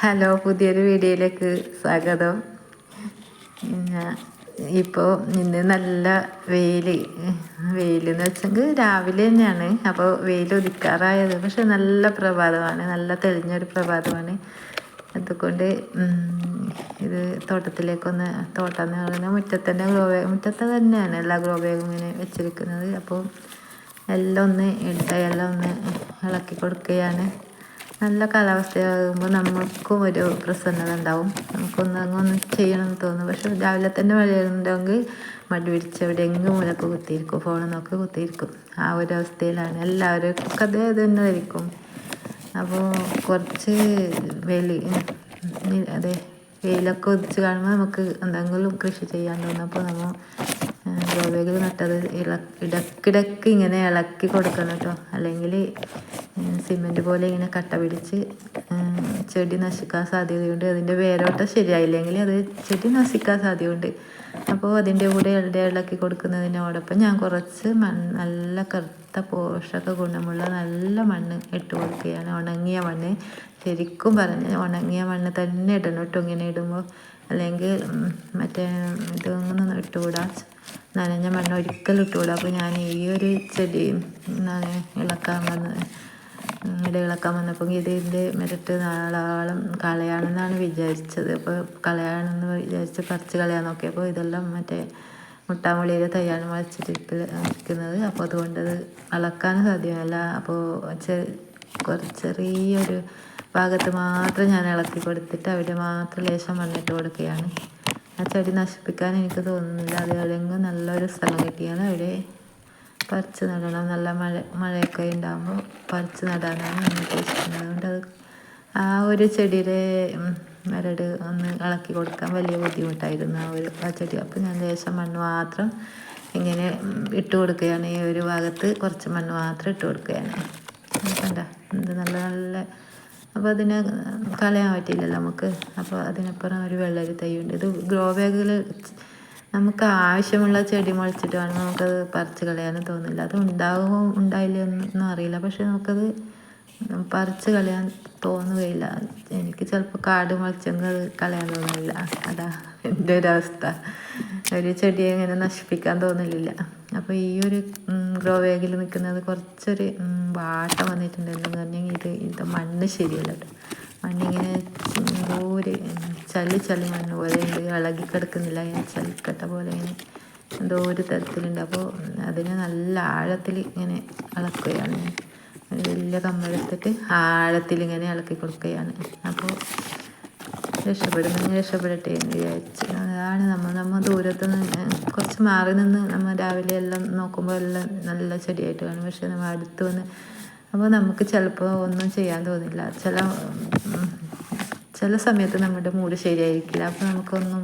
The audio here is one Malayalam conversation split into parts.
ഹലോ പുതിയൊരു വീഡിയോയിലേക്ക് സ്വാഗതം. ഇപ്പോൾ ഇന്ന് നല്ല വെയിൽ വെയിലെന്ന് വെച്ചെങ്കിൽ രാവിലെ തന്നെയാണ്. അപ്പോൾ വെയിൽ ഒതുക്കാറായത്. പക്ഷെ നല്ല പ്രഭാതമാണ്. നല്ല തെളിഞ്ഞൊരു പ്രഭാതമാണ്. അതുകൊണ്ട് ഇത് തോട്ടത്തിലേക്കൊന്ന് തോട്ടം എന്ന് പറയുന്നത് മുറ്റത്തന്നെ ഗ്രോ ബാഗ് മുറ്റത്ത് തന്നെയാണ് എല്ലാ ഗ്രോ ബാഗും ഇങ്ങനെ വെച്ചിരിക്കുന്നത്. അപ്പോൾ എല്ലാം ഒന്ന് ഇട്ട എല്ലാം ഒന്ന് ഇളക്കി കൊടുക്കുകയാണ്. നല്ല കാലാവസ്ഥയാകുമ്പോൾ നമുക്കും ഒരു പ്രസന്നത ഉണ്ടാവും. നമുക്കൊന്ന് അങ്ങൊന്ന് ചെയ്യണമെന്ന് തോന്നും. പക്ഷെ രാവിലെ തന്നെ മഴയുണ്ടെങ്കിൽ മടി പിടിച്ച് എവിടെയെങ്കിലും മൂലക്ക് കുത്തിയിരിക്കും. ഫോൺ നോക്കി കുത്തിയിരിക്കും. ആ ഒരു അവസ്ഥയിലാണ്. എല്ലാവരും അത് തന്നെ ആയിരിക്കും. അപ്പോൾ കുറച്ച് വെളി അതെ വെയിലൊക്കെ ഉദിച്ച് കാണുമ്പോൾ നമുക്ക് എന്തെങ്കിലും കൃഷി ചെയ്യാൻ തോന്നും അപ്പോൾ നമ്മൾ ഗോവയിൽ നട്ടത് ഇടക്കിടക്ക് ഇങ്ങനെ ഇളക്കി കൊടുക്കണം കേട്ടോ. അല്ലെങ്കിൽ സിമെന്റ് പോലെ ഇങ്ങനെ കട്ട പിടിച്ച് ചെടി നശിക്കാൻ സാധ്യതയുണ്ട്. അതിന്റെ വേരോട്ടം ശരിയായില്ലെങ്കിൽ അത് ചെടി നശിക്കാൻ സാധ്യതയുണ്ട്. അപ്പോൾ അതിന്റെ കൂടെ ഇട ഇളക്കി കൊടുക്കുന്നതിനോടൊപ്പം ഞാൻ കുറച്ച് മണ്ണ് നല്ല കറുത്ത പോഷക ഗുണമുള്ള നല്ല മണ്ണ് ഇട്ട് കൊടുക്കുകയാണ്. ഉണങ്ങിയ മണ്ണ്. ശരിക്കും പറഞ്ഞ് ഉണങ്ങിയ മണ്ണ് തന്നെ ഇടണം കേട്ടോ. ഇങ്ങനെ ഇടുമ്പോൾ അല്ലെങ്കിൽ മറ്റേ ഇതൊന്നും ഇട്ടുകൂടാ നനഞ്ഞ മണ്ണ് ഒരിക്കലും ഇട്ടുകൂടാ അപ്പോൾ ഞാൻ ഈ ഒരു ചെടി ഇളക്കാൻ വന്ന് ഇവിടെ ഇളക്കാൻ വന്നപ്പോൾ ഇതിന്റെ മെരിട്ട് നാളാളം കളയാണെന്നാണ് വിചാരിച്ചത്. അപ്പോൾ കളയാണെന്ന് വിചാരിച്ച് പറിച്ച് കളയാൻ നോക്കിയപ്പോൾ ഇതെല്ലാം മറ്റേ മുട്ടാമുളിയുടെ തയ്യാണ് വലിച്ചിട്ടിരിക്കുന്നത് അപ്പോൾ അതുകൊണ്ട് അത് അളക്കാൻ സാധ്യമല്ല. അപ്പോൾ ചെറിയൊരു ഭാഗത്ത് മാത്രം ഞാൻ ഇളക്കി കൊടുത്തിട്ട് അവിടെ മാത്രം ലേശം മണ്ണിട്ട് കൊടുക്കുകയാണ്. ആ ചെടി നശിപ്പിക്കാൻ എനിക്ക് തോന്നുന്നില്ല. അത് എവിടെയെങ്കിലും നല്ലൊരു സ്ഥലം കിട്ടിയാൽ അവിടെ പറിച്ച് നടണം. നല്ല മഴ മഴയൊക്കെ ഉണ്ടാകുമ്പോൾ പറിച്ച് നടാനാണ് ഞാൻ ഉദ്ദേശിക്കുന്നത് അതുകൊണ്ട് അത് ആ ഒരു ചെടിയുടെ മരട് ഒന്ന് ഇളക്കി കൊടുക്കാൻ വലിയ ബുദ്ധിമുട്ടായിരുന്നു ആ ഒരു ആ ചെടി. അപ്പോൾ ഞാൻ ലേശം മണ്ണ് മാത്രം ഇങ്ങനെ ഇട്ട് കൊടുക്കുകയാണ്. ഈ ഒരു ഭാഗത്ത് കുറച്ച് മണ്ണ് മാത്രം ഇട്ട് കൊടുക്കുകയാണ്. കണ്ട എന്ത് നല്ല നല്ല അപ്പോൾ അതിനെ കളയാൻ പറ്റില്ലല്ലോ നമുക്ക്. അപ്പോൾ അതിനപ്പുറം ഒരു വെള്ളരി തൈയുണ്ട്. ഇത് ഗ്രോ ബാഗിൽ നമുക്ക് ആവശ്യമുള്ള ചെടി മുളച്ചിട്ട് വേണം നമുക്കത് പറിച്ച് കളയാനും തോന്നില്ല അത് ഉണ്ടാകുമോ ഉണ്ടായില്ല എന്നൊന്നും അറിയില്ല. പക്ഷെ നമുക്കത് പറിച്ച് കളയാൻ തോന്നുകയില്ല. എനിക്ക് ചിലപ്പോൾ കാട് മുളച്ചെങ്കിൽ അത് കളയാൻ തോന്നില്ല അതാ എന്റെ ഒരവസ്ഥ ഒരു ചെടിയെ ഇങ്ങനെ നശിപ്പിക്കാൻ തോന്നില്ല അപ്പോൾ ഈ ഒരു ഗ്രോ ബാഗിൽ നിൽക്കുന്നത് കുറച്ചൊരു വാട്ട വന്നിട്ടുണ്ടെന്ന് പറഞ്ഞെങ്കിൽ ഇത് ഇത് മണ്ണ് ശരിയല്ല മണ്ണിങ്ങനെ ഒരു ചളി ചളി മണ്ണ് പോലെ ഉണ്ട് ഇളകി കിടക്കുന്നില്ല ചളിക്കട്ട പോലെ ഇങ്ങനെ എന്തോ ഒരു തരത്തിലുണ്ട്. അപ്പോൾ അതിനെ നല്ല ആഴത്തിൽ ഇങ്ങനെ ഇളക്കുകയാണ്. വലിയ കമ്പെടുത്തിട്ട് ആഴത്തിൽ ഇങ്ങനെ ഇളക്കി കൊടുക്കുകയാണ്. അപ്പോൾ രക്ഷപ്പെടുന്നെങ്കിൽ രക്ഷപ്പെടട്ടെ എന്ന് വിചാരിച്ച്. അതാണ് നമ്മൾ നമ്മൾ ദൂരത്ത് നിന്ന് കുറച്ച് മാറി നിന്ന് നമ്മൾ രാവിലെ എല്ലാം നോക്കുമ്പോൾ എല്ലാം നല്ല ചെടിയായിട്ട് കാണും. പക്ഷെ നമ്മൾ അടുത്ത് വന്ന് അപ്പോൾ നമുക്ക് ചിലപ്പോൾ ഒന്നും ചെയ്യാൻ തോന്നില്ല. ചില ചില സമയത്ത് നമ്മുടെ മൂഡ് ശരിയായിരിക്കില്ല. അപ്പോൾ നമുക്കൊന്നും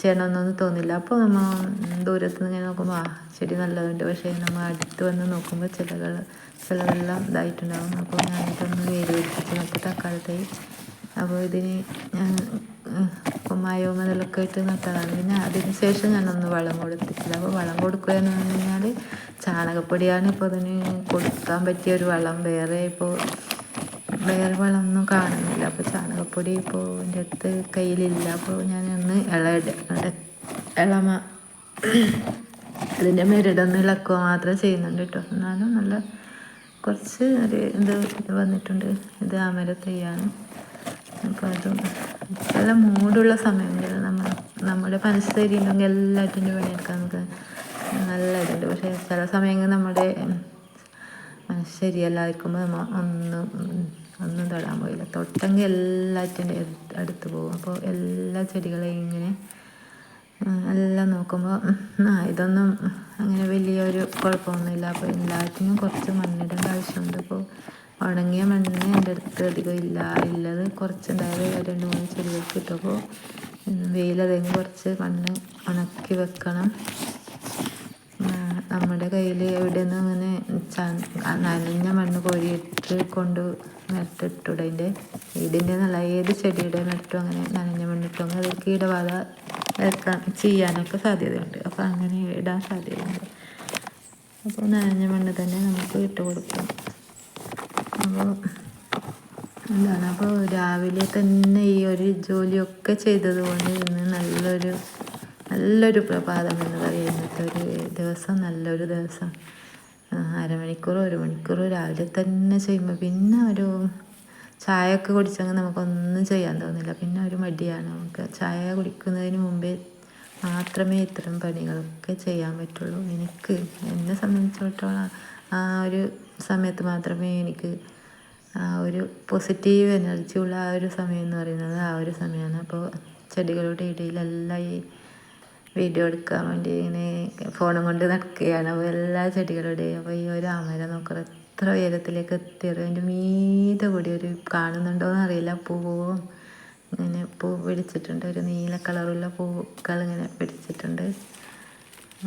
ചെയ്യണമെന്നൊന്നും തോന്നില്ല. അപ്പോൾ നമ്മൾ ദൂരത്ത് നിന്ന് ഇങ്ങനെ നോക്കുമ്പോൾ ആ ചെടി നല്ലതുണ്ട്. പക്ഷേ നമ്മൾ അടുത്ത് വന്ന് നോക്കുമ്പോൾ ചിലകൾ ചിലതെല്ലാം ഇതായിട്ടുണ്ടാകും അപ്പോൾ ഞാനിതൊന്ന് വേര് പിടിപ്പിച്ച് നമുക്ക് തക്കാളി അപ്പോൾ ഇതിന് ഞാൻ കുമ്മായവും അതിലൊക്കെ ഇട്ട് നട്ടതാണ്. പിന്നെ അതിന് ശേഷം ഞാനൊന്ന് വളം കൊടുത്തിട്ടില്ല. അപ്പോൾ വളം കൊടുക്കുക എന്ന് പറഞ്ഞു കഴിഞ്ഞാൽ ചാണകപ്പൊടിയാണ് ഇപ്പോൾ അതിന് കൊടുക്കാൻ പറ്റിയ ഒരു വളം. വേറെ ഇപ്പോൾ വേറെ വളമൊന്നും കാണുന്നില്ല. അപ്പോൾ ചാണകപ്പൊടി ഇപ്പോൾ എന്റെ അടുത്ത് കയ്യിലില്ല. അപ്പോൾ ഞാൻ ഒന്ന് ഇള ഇളമ അതിന്റെ മെരടൊന്ന് ഇളക്കുക മാത്രം ചെയ്യുന്നുണ്ട് കേട്ടോ. എന്നാലും നല്ല കുറച്ച് ഒരു ഇത് വന്നിട്ടുണ്ട്. ഇത് ആമര അപ്പോൾ അതും നല്ല മൂടുള്ള സമയങ്ങളിൽ നമ്മൾ നമ്മുടെ മനസ്സേരി എല്ലാറ്റിന്റെ പണിയെടുക്കാൻ നമുക്ക് നല്ല ഇതുണ്ട് പക്ഷേ ചില സമയങ്ങളിൽ നമ്മുടെ മനസ്സ് ശരിയല്ലാതിരിക്കുമ്പോൾ നമ്മൾ ഒന്നും ഒന്നും തൊടാൻ പോയില്ല. തൊട്ടെങ്കിൽ എല്ലാറ്റിന്റെ അടുത്ത് പോകും. അപ്പോൾ എല്ലാ ചെടികളെയും ഇങ്ങനെ എല്ലാം നോക്കുമ്പോൾ ആ ഇതൊന്നും അങ്ങനെ വലിയൊരു കുഴപ്പമൊന്നുമില്ല. അപ്പോൾ എല്ലാറ്റിനും കുറച്ച് മണ്ണിടേണ്ട ആവശ്യമുണ്ട്. അപ്പോൾ ഉണങ്ങിയ മണ്ണ് എന്റെ അടുത്ത് അധികം ഇല്ല ഉള്ളത് കുറച്ചുണ്ടായത് രണ്ട് മൂന്ന് ചെടികൾക്ക് ഇട്ടപ്പോൾ വെയിലതെങ്കിൽ കുറച്ച് മണ്ണ് ഉണക്കി വെക്കണം. നമ്മുടെ കയ്യിൽ എവിടെ നിന്ന് അങ്ങനെ നനഞ്ഞ മണ്ണ് കോരിയിട്ട് കൊണ്ട് നട്ടിട്ടൂടെ അതിന്റെ. ഇതിന്റെ നല്ല ഏത് ചെടിയുടെ നട്ടും അങ്ങനെ നനഞ്ഞ മണ്ണിട്ടും അത് കീടബാധ വെക്കാൻ ചെയ്യാനൊക്കെ സാധ്യതയുണ്ട്. അപ്പോൾ അങ്ങനെ ഇടാൻ സാധ്യതയുണ്ട്. അപ്പോൾ നനഞ്ഞ മണ്ണ് തന്നെ നമുക്ക് ഇട്ട് കൊടുക്കാം. അപ്പോൾ എന്താണ്? അപ്പോൾ രാവിലെ തന്നെ ഈ ഒരു ജോലിയൊക്കെ ചെയ്തത് കൊണ്ട് ഇന്ന് നല്ലൊരു നല്ലൊരു പ്രഭാതം എന്ന് പറയും ഇന്നത്തെ ഒരു ദിവസം നല്ലൊരു ദിവസം. അരമണിക്കൂർ ഒരു മണിക്കൂർ രാവിലെ തന്നെ ചെയ്യുമ്പോൾ പിന്നെ ഒരു ചായ ഒക്കെ കുടിച്ചെങ്കിൽ നമുക്കൊന്നും ചെയ്യാൻ തോന്നില്ല. പിന്നെ ഒരു മടിയാണ് നമുക്ക് ചായ കുടിക്കുന്നതിന് മുമ്പേ മാത്രമേ ഇത്തരം പണികളൊക്കെ ചെയ്യാൻ പറ്റുള്ളൂ. എനിക്ക് എന്നെ സംബന്ധിച്ചിടത്തോളം ആ ഒരു സമയത്ത് മാത്രമേ എനിക്ക് ആ ഒരു പോസിറ്റീവ് എനർജി ഉള്ള ആ ഒരു സമയം എന്ന് പറയുന്നത് ആ ഒരു സമയമാണ്. അപ്പോൾ ചെടികളുടെ ഇടയിലെല്ലാം ഈ വീഡിയോ എടുക്കാൻ വേണ്ടി ഇങ്ങനെ ഫോണും കൊണ്ട് നടക്കുകയാണ് അപ്പോൾ എല്ലാ ചെടികളുടെയും അപ്പോൾ ഈ ഒരു ആമര നോക്കുക എത്ര ഉയരത്തിലേക്ക് എത്തിയത്? അതിന്റെ മീതെ കൂടി ഒരു കാണുന്നുണ്ടോയെന്ന് അറിയില്ല പൂവും ഇങ്ങനെ പൂ പിടിച്ചിട്ടുണ്ട്. ഒരു നീല കളറുള്ള പൂക്കൾ ഇങ്ങനെ പിടിച്ചിട്ടുണ്ട്.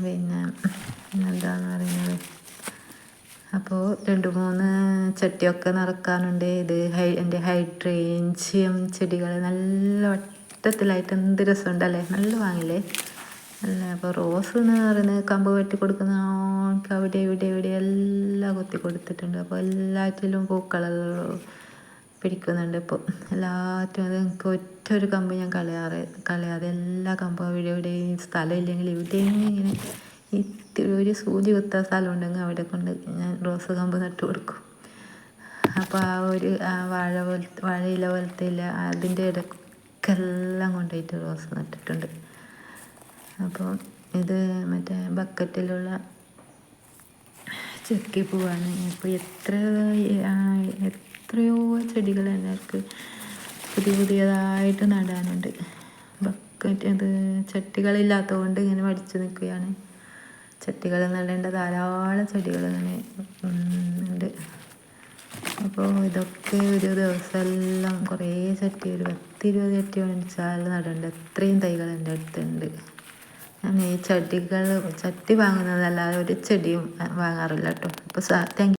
പിന്നെ എന്താണെന്ന് പറയുന്നത്? അപ്പോൾ രണ്ട് മൂന്ന് ചട്ടിയൊക്കെ നിറക്കാനുണ്ട് ഇത് ഹൈ എന്റെ ഹൈഡ്രേഞ്ചിയം ചെടികൾ നല്ല വട്ടത്തിലായിട്ട് എന്ത് രസമുണ്ടല്ലേ? നല്ല വാങ്ങില്ലേ അല്ല അപ്പോൾ റോസ് എന്ന് പറയുന്നത് കമ്പ് വെട്ടി കൊടുക്കുന്ന ആൾക്ക് അവിടെ ഇവിടെ ഇവിടെ എല്ലാം കൊത്തി കൊടുത്തിട്ടുണ്ട്. അപ്പോൾ എല്ലാറ്റിലും പൂക്കളെല്ലാം പിടിക്കുന്നുണ്ട് ഇപ്പോൾ എല്ലാറ്റും അത് എനിക്ക് ഒറ്റ ഒരു കമ്പ് ഞാൻ കളയാറ് കളയാതെ എല്ലാ കമ്പും ഇവിടെ ഇവിടെയും സ്ഥലം ഇല്ലെങ്കിൽ ഇവിടെയും ഇങ്ങനെ ഇത്തിരി ഒരു സൂചി കുത്താൻ സ്ഥലം ഉണ്ടെങ്കിൽ അവിടെ കൊണ്ട് ഞാൻ റോസ് കമ്പ് നട്ടു കൊടുക്കും. അപ്പോൾ ആ ഒരു ആ വാഴ പോലത്തെ വാഴയില പോലത്തെ ഇല അതിന്റെ ഇടക്കെല്ലാം കൊണ്ടുപോയിട്ട് റോസ് നട്ടിട്ടുണ്ട്. അപ്പോൾ ഇത് മറ്റേ ബക്കറ്റിലുള്ള ചെക്കി പൂവാണ്. ഇപ്പോൾ എത്ര എത്രയോ ചെടികൾ എല്ലാവർക്ക് പുതിയ പുതിയതായിട്ട് നടാനുണ്ട്. ബക്കറ്റ് അത് ചട്ടികളില്ലാത്തതുകൊണ്ട് ഇങ്ങനെ മടിച്ചു നിൽക്കുകയാണ്. ചട്ടികൾ നടേണ്ട ധാരാളം ചെടികൾ ഇങ്ങനെ ഉണ്ട്. അപ്പോൾ ഇതൊക്കെ ഒരു ദിവസം എല്ലാം കുറേ ചട്ടി ഒരു പത്തിരുപത് ചട്ടി മേടിച്ചാൽ നടേണ്ട. അത്രയും തൈകൾ എന്റെ അടുത്തുണ്ട്. ഞാൻ ഈ ചെടികൾ ചട്ടി വാങ്ങുന്നതല്ലാതെ ഒരു ചെടിയും വാങ്ങാറില്ല കേട്ടോ. അപ്പോൾ താങ്ക്